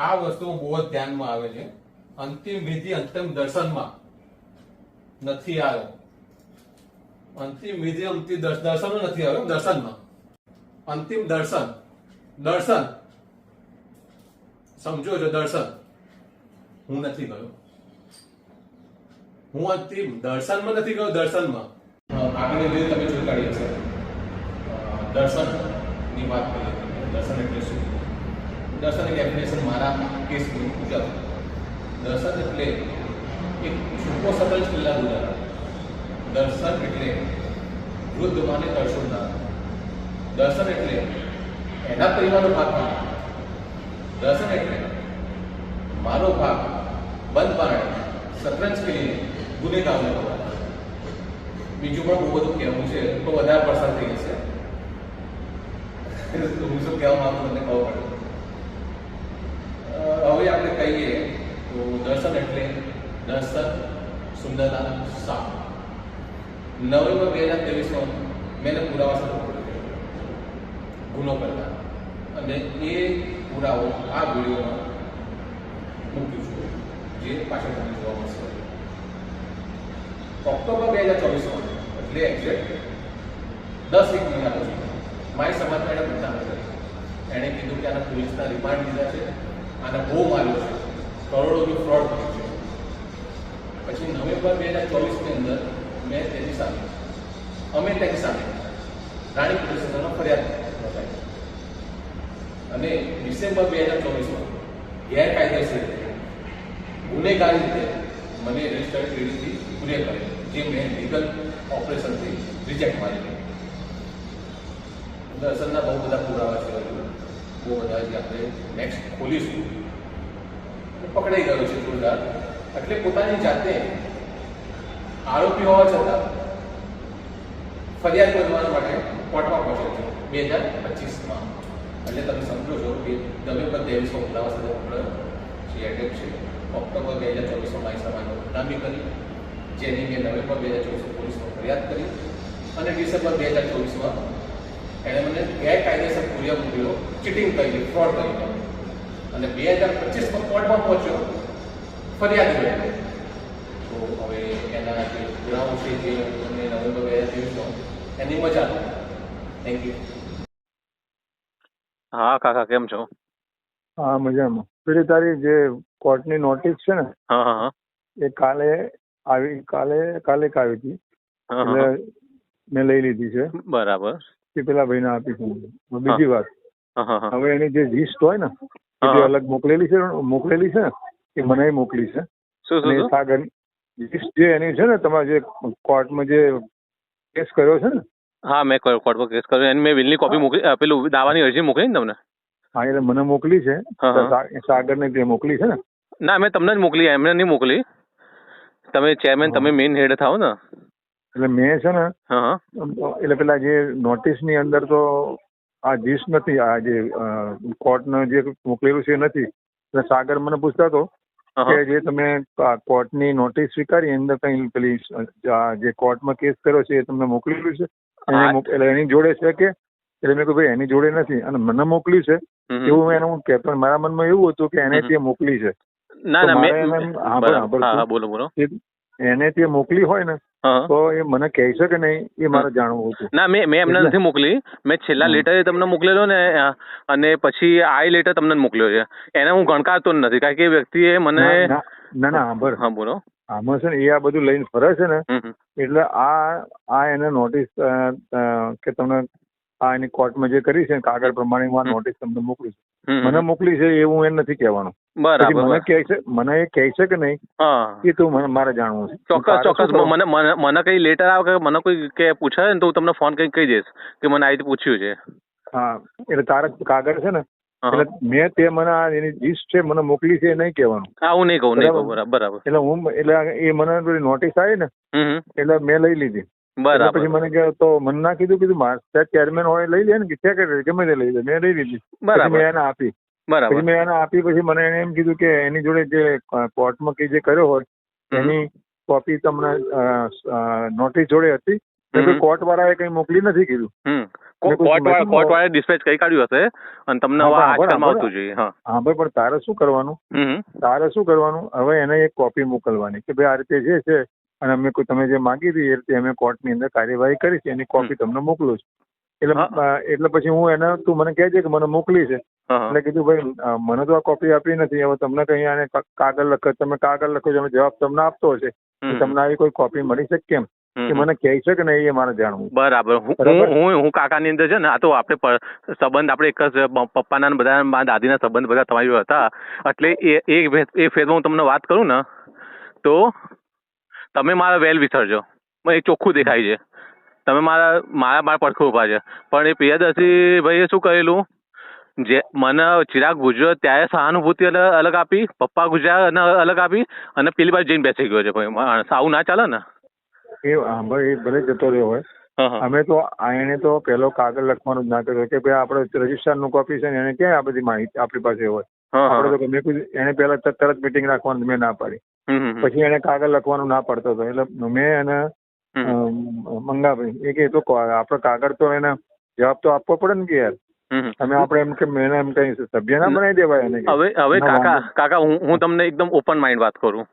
આ વસ્તુ બહુ જ ધ્યાનમાં આવે છે. અંતિમ વિધિ, અંતિમ દર્શનમાં નથી આવ્યો અંતિમ વિધિ, અંતિમ દર્શન નથી આવ્યો દર્શનમાં. અંતિમ દર્શન દર્શન. સમજો છો, દર્શન. હું નથી ગયો. હું અંતિમ દર્શનમાં નથી ગયો, દર્શનમાં. આગળ વિધિ તમે જોઈ કાઢી દર્શન દર્શનની વાત કરીએ દર્શન એટલે શું? દર્શનની ડેફિનેશન મારા કેસ મુજબ દર્શન એટલે એક છૂપો સતત કિલ્લા ગુજારા દર્શન એટલે વૃદ્ધ માને દર્શનદાર દર્શન એટલે એના પરિવારનો ભાગ માને. દર્શન એટલે મારો ભાગ બંધ પારણે શતરંજ ખેલીને ગુનેગારને ખબર બીજું પણ બહુ બધું કહેવું છે તો વધારે પસાર થઈ જશે તો હું શું કહેવા માંગુ તમને ખબર પડે અ, હવે આપણે કહીએ તો દર્શન એટલે દર્શન, સુંદરતા, સાપ. નવેમ્બર બે હજાર ત્રેવીસમાં મેં એને પુરાવા સાથે ગુનો કરતા. અને એ પુરાવો, આ વિડીયોમાં મૂક્યું છું. જે પાછળ તમને જોવા મળશે. ઓક્ટોબર બે હજાર ચોવીસમાં એટલે એક્ઝેક્ટ દસ એક મહિના પછી, મારી સમાજમાં એને બદનામ કરી એણે કીધું કે આના પોલીસના રિમાન્ડ લીધા છે. આને બહુ માર્યો છે. કરોડોનું ફ્રોડ કર્યું છે. પછી નવેમ્બર બે હજાર ચોવીસની અંદર મેં તેની સામે, અમે તેની સામે રાણી સ્ટેશનમાં ફરિયાદ નોંધાવી. અને ડિસેમ્બર બે હજાર ચોવીસમાં ગેરકાયદેસર રીતે, ગુનેગારી રીતે મને રજિસ્ટર્ડ ક્રેડિટથી પૂરે કરે જે મેં લીગલ ઓપરેશનથી રિજેક્ટ મારી દર્શનના બહુ બધા પુરાવા છે બહુ બધા જે આપણે નેક્સ્ટ ખોલીશું. પકડાઈ ગયો છે ચોરદાર એટલે પોતાની જાતે આરોપી હોવા છતાં ફરિયાદ નોંધવા માટે કોર્ટમાં પહોંચે છે. બે હજાર પચીસમાં. એટલે તમે સમજો છો કે નવેમ્બર ત્રેવીસમાં પુરાવા સાથે આપણે જે એટેક છે, ઓક્ટોબર બે હજાર ચોવીસમાં મારી સમાજમાં ગુલામી કરી, જેની મેં નવેમ્બર બે હજાર ચોવીસમાં પોલીસમાં ફરિયાદ કરી અને ડિસેમ્બર બે હજાર ચોવીસમાં એણે મને ગેરકાયદેસર કુરિયર મોકલ્યો ચીટિંગ કરી ફ્રોડ કરી અને બે હજાર પચીસમાં કોર્ટમાં પહોંચ્યો ફરિયાદ કરી તો હવે એના જે પુરાવો છે જે તમને નવેમ્બર બે હજાર ત્રેવીસમાં એની મજા લો. થેન્ક યુ હા કાકા કેમ છો? હા મજામાં. પેલી તારી જે કોર્ટની નોટિસ છે ને હા હા એ કાલે આવી કાલે કાલે એક આવી હતી. એટલે મેં લઈ લીધી છે. બરાબર. એ પેલા ભાઈને આપી છે બીજી વાત. હવે એની જે લિસ્ટ હોય ને જે અલગ મોકલેલી છે મોકલેલી છે એ મને મોકલી છે. અને સાગર લિસ્ટ જે એની છે ને તમારે જે કોર્ટમાં જે કેસ કર્યો છે ને. હા મેં કોર્ટ પર કેસ કર્યો. એની મેં બિલની કોપી મોકલી પેલું દાવાની અરજી મોકલી ને તમને? હા એટલે મને મોકલી છે. સાગર ને સાગરને તે મોકલી છે ને? ના મેં તમને જ મોકલી એમને નહીં મોકલી. તમે ચેરમેન તમે મેઇન હેડ થાઓ ને. એટલે મેં છે ને એટલે પેલા જે નોટિસની અંદર તો આ જીસ નથી આ જે કોર્ટનું જે મોકલેલું છે એ નથી. એટલે સાગર મને પૂછતા હતો કે જે તમે કોર્ટની નોટિસ સ્વીકારી એની અંદર કઈ પેલી આ જે કોર્ટમાં કેસ કર્યો છે એ તમને મોકલેલું છે. એટલે એની જોડે છે કે એટલે મેં કહ્યું ભાઈ એની જોડે નથી. અને મને મોકલ્યું છે. એવું એનું હું પણ મારા મનમાં એવું હતું કે એને. તે મોકલી છે. ના ના મેં બોલો બોલો. એને તે મોકલી હોય ને. તો એ મને કહે છે કે નહીં એ મારે જાણવું હતું. ના મેં મેં એમને નથી મોકલી. મેં છેલ્લા. લેટર તમને મોકલેલો ને અને પછી આ લેટર તમને મોકલ્યો છે. એને હું ગણકારતો નથી કારણ કે એ વ્યક્તિએ મને ના ના સાંભળ. હા બોલો. આમાં છે ને એ આ બધું લઈને ફરે છે ને. એટલે આ આ એને નોટિસ કે તમને આ એની કોર્ટમાં જે કરી છે કાગળ પ્રમાણે હું આ નોટિસ તમને મોકલું છું. મને મોકલી છે હું એને નથી કહેવાનું. બરાબર. મને કહે છે મને એ કહે છે કે નહીં એ તો મને મારે જાણવું છે. ચોક્કસ ચોક્કસ. મને મને કઈ લેટર આવે કે મને કોઈ કે પૂછાય ને તો હું તમને ફોન કરી કહી દઈશ કે મને આ રીતે પૂછ્યું છે. હા એટલે તારક કાગળ છે ને એટલે મેં તે મને આ એની લિસ્ટ છે મને મોકલી છે એ નહીં કહેવાનું. હા હું નહીં કહું નહીં બરાબર. એટલે હું એટલે એ મને નોટિસ આવી ને. એટલે મેં લઈ લીધી. બરાબર. પછી મને કે તો મને ના કીધું કીધું મારે ચેરમેન હોય લઈ લે ને કે સેક્રેટરી ગમે તે લઈ લે. મેં લઈ લીધી. બરાબર. મેં એને આપી. બરાબર. પછી મેં એને આપી પછી મને એને એમ કીધું કે એની જોડે જે કોર્ટમાં કે જે કર્યો હોય એની કોપી તમને નોટિસ જોડે હતી. કોર્ટ વાળાએ કઈ મોકલી નથી કીધું. કોર્ટ વાળા ડિસ્પેચ કઈ કાઢ્યું હશે? અને તમને. આવતું જોઈએ હા. હા ભાઈ પણ તારે શું કરવાનું. તારે શું કરવાનું? હવે એને એક કોપી મોકલવાની કે ભાઈ આ રીતે જે છે અને અમે તમે જે માગી હતી એ રીતે અમે કોર્ટની અંદર કાર્યવાહી કરી છે એની કોપી તમને મોકલું છું. એટલે એટલે પછી હું એને તું મને કહેજે કે મને મોકલી છે. એટલે કીધું ભાઈ મને તો આ કોપી આપી નથી હવે તમને કઈ આને કાગળ લખો તમે કાગળ લખો છો જવાબ તમને આપતો હશે. તમને આવી કોઈ કોપી મળી શકે કેમ? કે મને કહે છે કે નહીં એ મારે જાણવું બરાબર. હું હું હું કાકાની અંદર છે ને આ તો આપણે સંબંધ આપણે એક જ પપ્પાના બધા દાદીના સંબંધ બધા તમારી હતા. એટલે એ એ ફેરમાં હું તમને વાત કરું ને તો તમે મારા વેલ વિસરજો. મને એ ચોખ્ખું દેખાય છે. તમે મારા મારા મારા પડખે ઊભા છે. પણ એ પ્રિયદર્શી ભાઈએ શું કરેલું જે મને ચિરાગ ગુજર્યો ત્યારે સહાનુભૂતિ અલગ આપી પપ્પા ગુજરાત અને અલગ આપી અને પેલી બાજુ જઈને બેસી ગયો છે ભાઈ માણસ. આવું ના ચાલે ને? એ ભાઈ ભલે જતો રહ્યો હોય. અમે તો એને તો પેલો કાગળ લખવાનું જ ના કર્યો કે ભાઈ આપણે રજીસ્ટ્રારનું કોપી છે ને એને ક્યાં આ બધી માહિતી આપણી પાસે હોય? આપણે તો મેં કીધું એને પેલા તરત મિટિંગ રાખવાનું મેં ના પાડી. પછી એને કાગળ લખવાનું ના પડતો હતો. એટલે મેં એને. મંગાભાઈ એ કે તો આપણે કાગળ તો એને જવાબ તો આપવો પડે ને કે યાર? હમ. આપણે એમ કે મેં એમ કઈ સભ્ય ના બનાવી દેવાય એને હવે હવે કાકા કાકા હું હું તમને એકદમ ઓપન માઇન્ડ વાત કરું.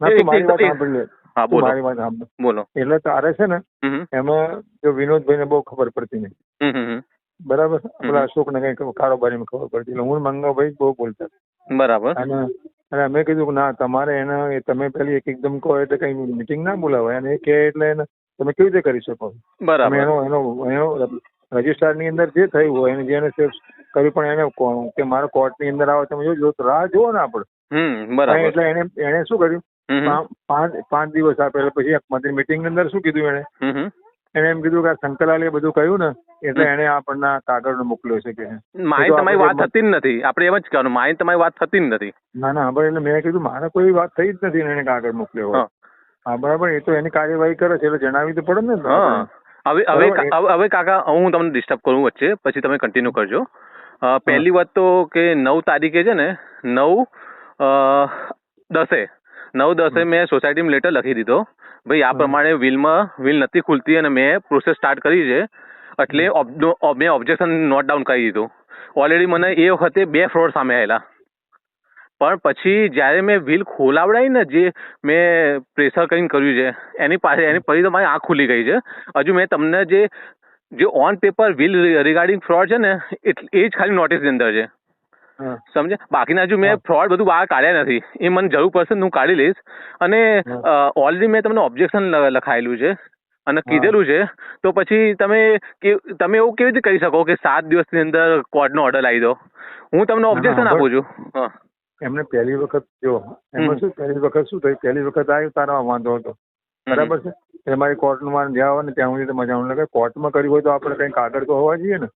ના હા બોલો. મારી વાત સાંભળ બોલો. એટલે તારે છે ને. એમાં જો વિનોદભાઈને બહુ ખબર પડતી નહીં. બરાબર હમ, અશોક બરાબર? પેલા કારોબારી કઈ કારોબારીમાં ખબર પડતી. એટલે હું મંગાભાઈ બહુ બોલતા. બરાબર. અને અને અમે કીધું કે ના તમારે એને તમે પેલી એક એકદમ કહો એટલે કઈ મિટિંગ ના બોલાવાય. અને એ કહે એટલે એને તમે કેવી રીતે કરી શકો? બરાબર. એનો એનો એનો રજિસ્ટ્રારની અંદર જે થયું હોય એને જેને કર્યું પણ એને કોણ કે મારો કોર્ટની અંદર આવે તમે જોજો રાહ જુઓ ને આપણે. બરાબર. એટલે એને એને શું કર્યું? પાંચ પાંચ દિવસ આપેલા પછી મંત્રી મિટિંગની અંદર શું કીધું એને એને એમ કીધું કે આ શંકરલાલે બધું કહ્યું ને એટલે એને આપણને આ કાગળનો મોકલ્યો છે કે માય તમારી વાત થતી જ નથી. આપણે એમ જ કહેવાનું માય તમારી વાત થતી જ નથી. ના ના હવે એટલે મેં કીધું મારે કોઈ વાત થઈ જ નથી એને કાગળ મોકલ્યો હા. બરાબર એ તો એની કાર્યવાહી કરે છે એટલે જણાવી તો પડે ને હા. હવે હવે હવે કાકા હું તમને ડિસ્ટર્બ કરું વચ્ચે પછી તમે કન્ટિન્યુ કરજો. પહેલી વાત તો કે નવ તારીખે છે ને નવ અ, દસે. નવ દસે મેં સોસાયટીમાં લેટર લખી દીધો. ભાઈ આ પ્રમાણે વિલમાં વિલ નથી ખુલતી અને મેં પ્રોસેસ સ્ટાર્ટ કરી છે. એટલે મેં ઓબ્જેક્શન નોટ ડાઉન કરી દીધું. ઓલરેડી મને એ વખતે બે ફ્રોડ સામે આવેલા પણ પછી જ્યારે મેં વિલ ખોલાવડાવી ને જે મેં પ્રેશર કરીને કર્યું છે એની પાસે એની પછી તો મારી આંખ ખુલી ગઈ છે. હજુ મેં તમને જે જે on paper will regarding fraud છે ને એટલે એ જ ખાલી નોટિસની અંદર છે. સમજે બાકીના હજુ મેં ફ્રોડ બધું બહાર કાઢ્યા નથી એ મને જરૂર પડશે હું કાઢી લઈશ. અને ઓલરેડી મેં તમને ઓબ્જેક્શન લખાયેલું છે અને કીધેલું છે. તો પછી તમે તમે એવું કેવી રીતે કરી શકો કે સાત દિવસની અંદર કોર્ટનો ઓર્ડર લાવી દો? હું તમને ઓબ્જેક્શન આપું છું. એમને પહેલી વખત જો એમાં શું પહેલી વખત શું થયું? પહેલી વખત આવ્યું તારો વાંધો હતો. બરાબર છે? એટલે મારી કોર્ટનું મારે જ્યાં આવે ને ત્યાં સુધી તો મજા લાગે કોર્ટમાં કર્યું હોય તો આપણે કંઈ કાગળ તો હોવા જોઈએ ને.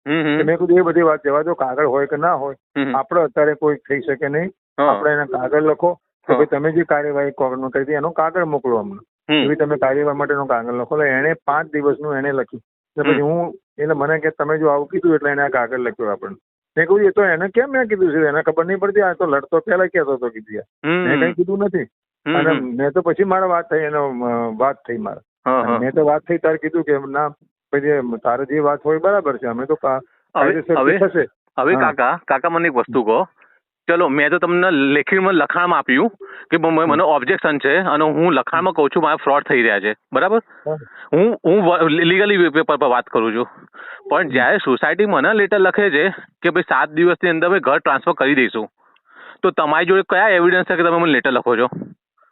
મેં કીધું એ બધી વાત જવા દો કાગળ હોય કે ના હોય. આપણે અત્યારે કોઈ થઈ શકે નહીં. આપણે એને કાગળ લખો કે ભાઈ તમે જે કાર્યવાહી કોર્ટમાં કરી હતી એનો કાગળ મોકલો અમને. એવી તમે કાર્યવાહી માટેનો કાગળ લખો. એટલે એણે પાંચ દિવસનું એને લખ્યું. એટલે પછી હું એટલે મને કે તમે જો આવું કીધું એટલે એને આ કાગળ લખ્યો આપણને. મેં કહ્યું એ તો એને કેમ મેં કીધું છે? એને ખબર નહીં પડતી. આ તો લડતો પહેલા કહેતો હતો કીધું. મેં કઈ કીધું નથી. અને મેં તો પછી મારે વાત થઈ એનો વાત થઈ મારે. મેં તો વાત થઈ તારે કીધું કે ના પછી તારે જે વાત હોય બરાબર છે અમે તો હવે હવે. કાકા કાકા મને એક વસ્તુ કહો. ચલો મેં તો તમને લેખિતમાં લખાણમાં આપ્યું કે મને ઓબ્જેક્શન છે અને હું લખાણમાં કહું છું મારા ફ્રોડ થઈ રહ્યા છે. બરાબર? હું. હું લીગલી પેપર પર વાત કરું છું. પણ જ્યારે સોસાયટી મને લેટર લખે છે કે ભાઈ સાત દિવસની અંદર ઘર ટ્રાન્સફર કરી દઈશું તો તમારી જોડે કયા એવિડન્સ છે કે તમે મને લેટર લખો છો?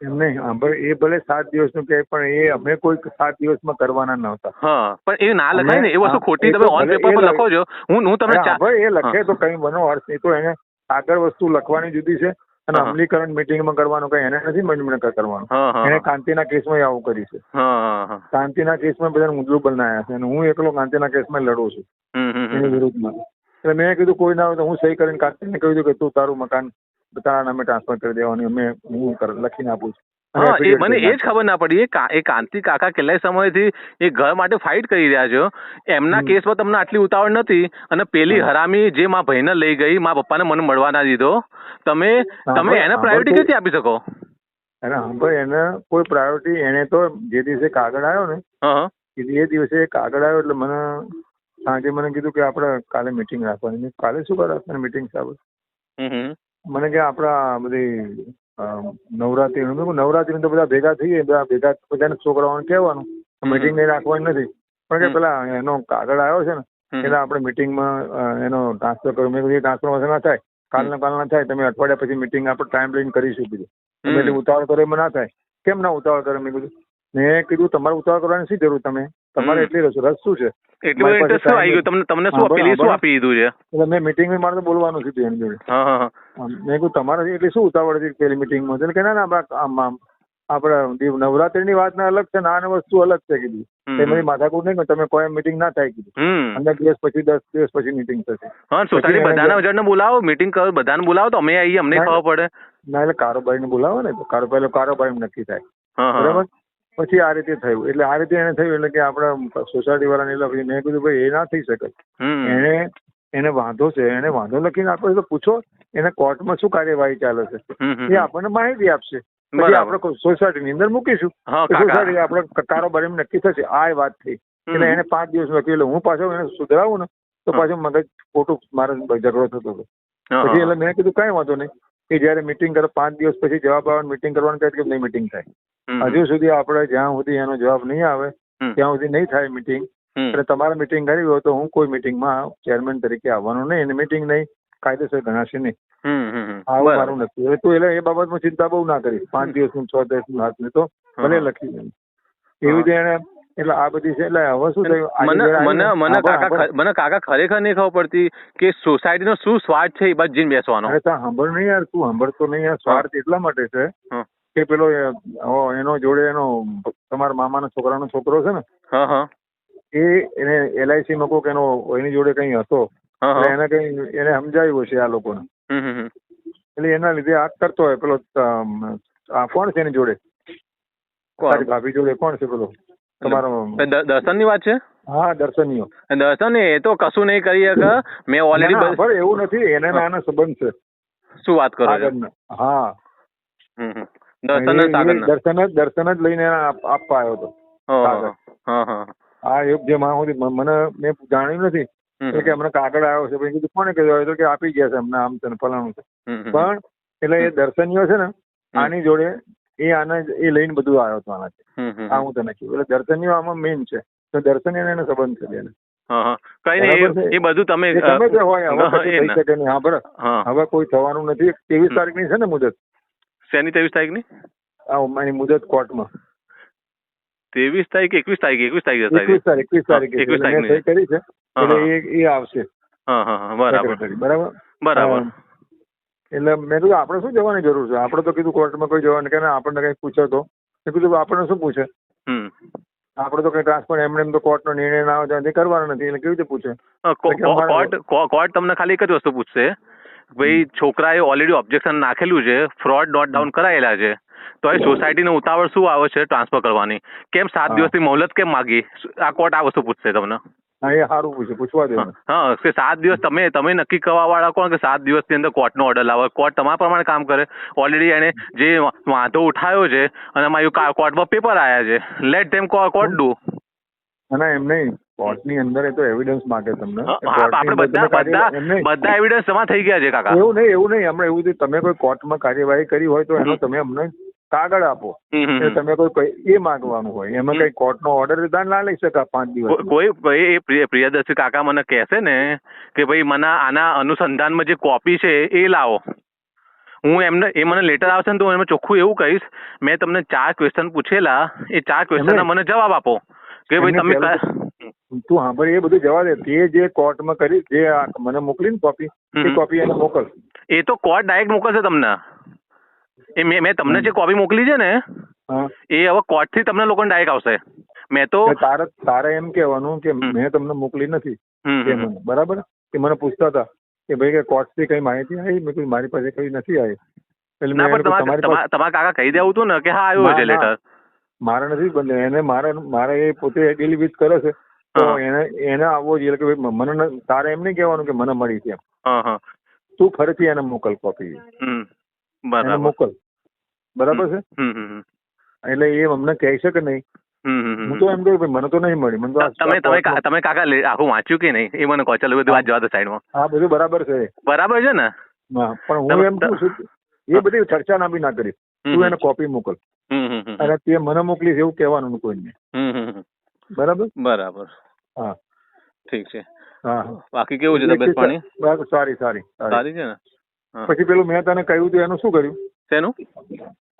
એમ નહીં એ ભલે સાત દિવસનું કહે પણ એ અમે કોઈ સાત દિવસમાં કરવાના નહોતા હા પણ એ ના લખાય ને એ વસ્તુ ખોટી તમે ઓન પેપર પર લખો છો. હું હું તમને ભાઈ, એ લખે તો કઈ બનો અર્થ એ તો એને આગળ વસ્તુ લખવાની જુદી છે અને અમલીકરણ મિટિંગમાં કરવાનું કઈ એને નથી મંજમણ કરવાનું. એને કાંતિના કેસમાં આવું કર્યું છે. કાંતિના કેસમાં બધા મુદ્દો બનાવ્યા છે અને હું એકલો કાંતિના કેસમાં લડું છું એની વિરુદ્ધમાં. એટલે મેં કીધું કોઈ ના હોય તો હું સહી કરીને કાંતિને કહ્યું કે તું તારું મકાન તારા નામે ટ્રાન્સફર કરી દેવાની અમે હું લખીને આપું છું. મને એ જ ખબર ના પડી. એ કાંતિ કાકા કેટલાય સમયથી એ ઘર માટે ફાઇટ કરી રહ્યા છો. એમના. કેસમાં તમને આટલી ઉતાવળ નથી અને પેલી હરામી જે મા ભાઈને લઈ ગઈ મા પપ્પાને મને મળવા ના દીધો. તમે તમે ભાઈ, એને પ્રાયોરિટી કેવી આપી શકો? સાંભળ એને કોઈ પ્રાયોરિટી એને તો જે દિવસે કાગળ આવ્યો ને હા. એ દિવસે કાગળ આવ્યો એટલે મને સાંજે મને કીધું કે આપણે કાલે મીટિંગ રાખવાની. કાલે શું કરવા મીટિંગ સાહેબ. મને કે આપણા બધી નવરાત્રી મેં કીધું નવરાત્રી તો બધા ભેગા થઈએ બધા ભેગા બધાને છોકરાઓને કહેવાનું મિટિંગ નહીં રાખવાની નથી. પણ કે પેલા એનો કાગળ આવ્યો છે ને. એટલે આપણે મીટિંગમાં એનો ટ્રાન્સફર કરો મેં કીધું ટ્રાન્સફર ના થાય. કાલના કાલના થાય તમે અઠવાડિયા પછી મીટિંગ આપણે ટાઈમ લઈને કરીશું કીધું. એટલે ઉતાવળ કરો એમાં ના થાય. કેમ ના ઉતાવળ કરે મેં કીધું મેં કીધું તમારે ઉતાવળ કરવાની શી જરૂર તમે? તમારે એટલી રસ રસ શું છે? એટલું ઇન્ટરેસ્ટ શું આવી ગયો. તમને તમને શું પેલી શું આપી દીધું છે? એટલે મેં મીટિંગમાં મારે તો બોલવાનું છે એની જોડે. મેં કહ્યું તમારે એટલી શું ઉતાવળ હતી પેલી મીટિંગમાં એટલે કે ના ના આમ આપડે આપણે નવરાત્રીની વાત ના અલગ છે ના આને વસ્તુ અલગ છે કીધું. એમાંથી માથાકૂટ નહીં તમે કોઈ મીટિંગ ના થાય કીધું. પંદર દિવસ પછી દસ દિવસ પછી મીટિંગ થશે. હા સોસાયટી બધાને જણને બોલાવો મીટિંગ કરો બધાને બોલાવો તો અમે આવીએ અમને ખબર પડે. ના એટલે કારોબારીને બોલાવો ને તો કારોબારી કારોબારી નક્કી થાય. બરાબર? પછી આ રીતે થયું. એટલે આ રીતે એને થયું એટલે કે આપણા સોસાયટી વાળાને એટલે મેં કીધું ભાઈ એ ના થઈ શકે. એને એને વાંધો છે એને વાંધો લખીને આપ્યો છે તો પૂછો એને કોર્ટમાં શું કાર્યવાહી ચાલે છે. એ આપણને માહિતી આપશે. પછી સોસાયટી આપણે સોસાયટીની અંદર મૂકીશું. સોસાયટી આપણે કારોબારીમાં નક્કી થશે. આ વાત થઈ. એટલે એને પાંચ દિવસ લખ્યું. એટલે હું પાછો એને સુધરાવું ને તો પાછો પાછું મગજ ખોટું મારે ઝઘડો થતો હતો. પછી એટલે મેં કીધું કઈ વાંધો નહીં. કે જ્યારે મીટિંગ કરો પાંચ દિવસ પછી જવાબ આવવાનું મીટિંગ કરવાનું કહે કે નહીં મિટિંગ થાય. હજુ સુધી આપણે જ્યાં સુધી એનો જવાબ નહીં આવે ત્યાં સુધી નહીં થાય મીટિંગ અને તમારે મીટિંગ કરવી હોય તો હું કોઈ મિટિંગમાં ચેરમેન તરીકે આવવાનું નહીં અને મીટિંગ નહીં કાયદેસર ગણાશે નહીં. આવું મારું નથી. હવે તું એટલે એ બાબતમાં ચિંતા બહુ ના કરી. પાંચ દિવસનું છ દિવસનું હાથ તો ભલે લખી દે. એવી રીતે એને એટલે આ બધી છે. એટલે હવે શું થયું? મને મને મને કાકા મને કાકા ખરેખર નહીં ખબર પડતી કે સોસાયટીનો શું સ્વાર્થ છે એ જઈને બેસવાનો. અરે તા સાંભળ નહીં યાર તું સાંભળતો નહીં યાર. સ્વાર્થ એટલા માટે છે કે પેલો એનો જોડે એનો તમારા મામાના છોકરાનો છોકરો છે ને હા હા. એ એને એલઆઈસી માં કોક એનો એની જોડે કઈ હતો. એને કઈ એને સમજાવ્યું છે આ લોકોને. એટલે એના લીધે આ કરતો હોય પેલો આ કોણ છે એની જોડે? ભાભી જોડે કોણ છે પેલો? તમારો દ- દર્શનની વાત છે? હા દર્શનીયો દર્શન એ તો કશું નહીં કરી શકે મેં ઓલરેડી એવું નથી. એને નાના સંબંધ છે. શું વાત કરો હા. દર્શન દર્શન જ દર્શન જ લઈને આપવા આવ્યો હતો. હા, સાગર. હા હા આ એક જે માં સુધી મને મેં જાણ્યું નથી. કે હમણાં કાગળ આવ્યો છે. પછી કીધું કોને કહ્યું તો કે આપી ગયા છે અમને આમ છે ને ફલાણું છે. પણ એટલે એ દર્શનીયો છે ને આની જોડે એ આના એ લઈને બધું આવ્યો હતો આનાથી આ હું તને કહ્યું એટલે દર્શન આમાં મેઇન છે. તો દર્શન એને સંબંધ છે બેન. હા, હા. કઈ નહીં એ બધું તમે તમે જે હોય હવે હા, થઈ શકે નહીં. હા બરાબર. હવે કોઈ થવાનું નથી. ત્રેવીસ. તારીખની છે ને મુદત? શેની ત્રેવીસ તારીખની? આ એની મુદત કોર્ટમાં. ત્રેવીસ તારીખ એકવીસ તારીખ એકવીસ તારીખ એકવીસ તારીખ એકવીસ તારીખ એકવીસ. સહી કરી છે. હા, એટલે એ આવશે. હા હા હા. બરાબર. બરાબર? બરાબર. એટલે મેં કીધું આપણે શું જવાની જરૂર છે? આપણે તો કીધું કોર્ટમાં કોઈ જવાનું કે આપણને કંઈ પૂછે તો. મેં કીધું આપણને શું પૂછે? હમ. આપણે તો કઈ ટ્રાન્સફર એમને એમ તો કોર્ટનો નિર્ણય ના આવે ત્યાંથી કરવાનો નથી. એટલે કેવી રીતે પૂછે? કોર્ટ કોર્ટ તમને ખાલી એક જ વસ્તુ પૂછશે. ભાઈ છોકરાએ ઓલરેડી ઓબ્જેક્શન નાખેલું છે ફ્રોડ નોટ ડાઉન કરાયેલા છે. તો એ સોસાયટીનો ઉતાવળ શું આવે છે ટ્રાન્સફર કરવાની? કેમ સાત. દિવસની મોહલત કેમ માગી? આ કોર્ટ આ વસ્તુ પૂછશે તમને. હા એ સારું પૂછે પૂછવા દે હા, કે સાત દિવસ તમે તમે નક્કી કરવા વાળા કોણ કે સાત દિવસની અંદર કોર્ટનો ઓર્ડર લાવે? કોર્ટ તમારા પ્રમાણે કામ કરે. ઓલરેડી એને જે વાંધો ઉઠાવ્યો છે અને અમારી કોર્ટ કોર્ટમાં પેપર આવ્યા છે. લેટ ધેમ કોર્ટ ડુ ના એમ નહીં. કોર્ટની અંદર એ તો એવિડન્સ માંગે તમને. આપણે બધા બધા બધા એવિડન્સ જમા થઈ ગયા છે કાકા. એવું નહીં એવું નહીં. હમણાં એવું તમે કોઈ કોર્ટમાં કાર્યવાહી કરી હોય તો એનો તમે અમને કાગળ આપો. હમ. તમે કોઈ એ માંગવાનું હોય. એમાં. કઈ કોર્ટનો ઓર્ડર વિધાન ના લઈ શકા પાંચ દિવસ કોઈ પ્રિયદર્શી કાકા મને કહેશે ને કે ભાઈ મને આના અનુસંધાનમાં જે કોપી છે એ લાવો. હું એમને એ મને લેટર આવશે ને તો હું એમાં ચોખ્ખું એવું કહીશ. મેં તમને ચાર ક્વેશ્ચન પૂછેલા. એ ચાર ક્વેશ્ચનના મને જવાબ આપો. કે ભાઈ એમને તમે તું સાંભળ એ બધું જવા દે. તે જે કોર્ટમાં કરી જે મને મોકલી ને કોપી એ કોપી એને મોકલ. એ તો કોર્ટ ડાયરેક્ટ મોકલશે તમને. એ મેં મેં તમને જે કોપી મોકલી છે ને એ હવે કોર્ટથી તમને લોકોને ડાયરેક્ટ આવશે. મેં તો તારે તારે એમ કહેવાનું કે મેં તમને મોકલી નથી. બરાબર? કે મને પૂછતા હતા કે ભાઈ કે કોર્ટથી કઈ માહિતી આવી? મેં કીધું મારી પાસે કઈ નથી આવી. એટલે મેં તમારે કાકા કહી દેવું હતું ને કે હા આવ્યો છે. લેટર મારે નથી બને એને મારે મારે એ પોતે ડીલ વિથ કરે છે. તો એને એને આવવો જોઈએ. કે ભાઈ મને તારે એમ નહીં કહેવાનું કે મને મળી છે હા હા. તું ફરીથી એને મોકલ કોપી એને બરાબર. મોકલ. બરાબર છે. એટલે એ અમને કહે છે કે નહીં. હું તો એમ કહ્યું ભાઈ મને તો નહીં મળી મને તો તમે તમે તમે કાકા આખું વાંચ્યું કે નહીં? એ મને કહો ચાલો બધું વાત જવા દો સાઈડમાં હા બધું બરાબર છે. બરાબર છે ને? પણ હું એમ કહું છું એ બધી ચર્ચા ના બી ના કરી. તું એને કોપી મોકલ. અને તે મને મોકલીશ એવું કહેવાનું કોઈને. બરાબર? બરાબર. હા. ઠીક છે. હા બાકી કેવું છે તબિયત પાણી? સારી સારી સારી. છે ને? પછી પેલું મેં તને કહ્યું હતું એનું શું કર્યું? શેનું?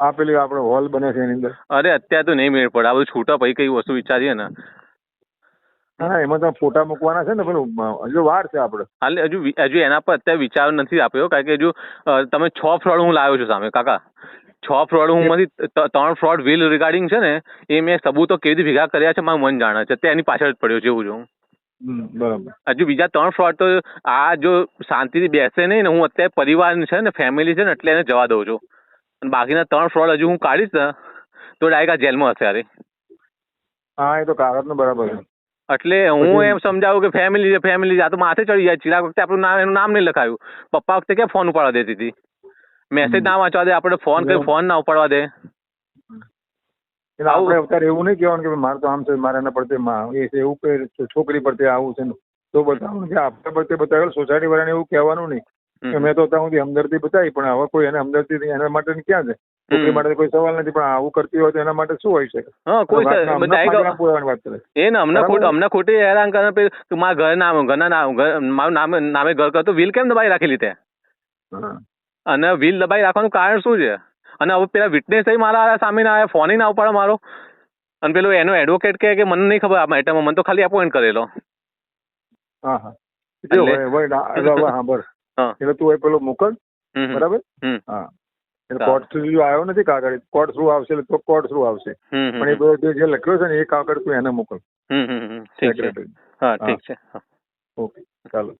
આ પેલી આપણો હોલ બને છે એની અંદર. અરે અત્યારે તો નહીં મેળ પડે. આ બધું છૂટા પછી કઈ વસ્તુ વિચારીએ ને. હા એમાં તો ફોટા મૂકવાના છે ને પેલું હજુ વાર છે આપણે હાલે હજુ હજુ એના પર અત્યારે વિચાર નથી આપ્યો કારણ કે હજુ તમે છ ફ્રોડ હું લાવ્યો છું સામે કાકા. છ ફ્રોડ હું માંથી ત્રણ ફ્રોડ વિલ રિગાર્ડિંગ છે ને એ મેં સબૂતો કેવી રીતે ભેગા કર્યા છે મારું મન જાણે છે. તે એની પાછળ જ પડ્યો છે એવું છું બરાબર. હજુ બીજા ત્રણ ફ્રોડ તો આ જો શાંતિથી બેસે નહીં ને હું અત્યારે પરિવાર છે ને ફેમિલી છે ને એટલે એને જવા દઉં છું. અને બાકીના ત્રણ ફ્રોડ હજુ હું કાઢીશ ને તો ડાયરેક્ટ આ જેલમાં હશે અરે હા એ તો કાગળનું બરાબર છે. એટલે હું એમ સમજાવું કે ફેમિલી છે ફેમિલી આ તો માથે ચડી જાય ચિરાગ વખતે આપણું નામ એનું નામ નહીં લખાયું. પપ્પા વખતે ક્યાં ફોન ઉપાડવા દેતી હતી? મેસેજ ના વાંચવા દે આપણે ફોન કરી ફોન ના ઉપાડવા દે. એટલે આપણે અત્યારે એવું નહીં કહેવાનું કે મારે તો આમ છે મારે એના પડતે એ છે એવું કે છોકરી પડતે આવું છે તો બતાવવાનું કે આપણે પડતે બતાવેલ સોસાયટી વાળાને એવું કહેવાનું નહીં. મેં તો ત્યાં સુધી હમદર્દી બતાવી પણ હવે કોઈ એને હમદર્દી એના માટે ક્યાં છે? છોકરી માટે કોઈ સવાલ નથી પણ આવું કરતી હોય તો એના માટે શું હોય છે? હા કોઈ અમને. અમને ખોટી હેરાન કરે મારા ઘર નામ ઘરના નામ મારું નામે નામે ઘર કરતો વ્હીલ કેમ દબાઈ રાખેલી તે? હા. અને વ્હીલ દબાઈ રાખવાનું કારણ શું છે? અને હવે પેલા વિટનેસ થઈ મારા સામે ના આવ્યા ફોન ના ઉપાડો મારો. અને પેલો એનો એડવોકેટ કે મને નહીં ખબર આ મેટરમાં મને તો ખાલી અપોઇન્ટ કરેલો. હા હા. એટલે- તું એ પેલો મોકલ. બરાબર? હા. એટલે કોર્ટ થ્રુ આવ્યો નથી કાગળ. કોર્ટ થ્રુ આવશે એટલે તો કોર્ટ થ્રુ આવશે. પણ એ બધો જે- લખ્યો છે ને એ કાગળ તું એને મોકલ. સેક્રેટરી હા ઠીક છે. ઓકે. ચાલો.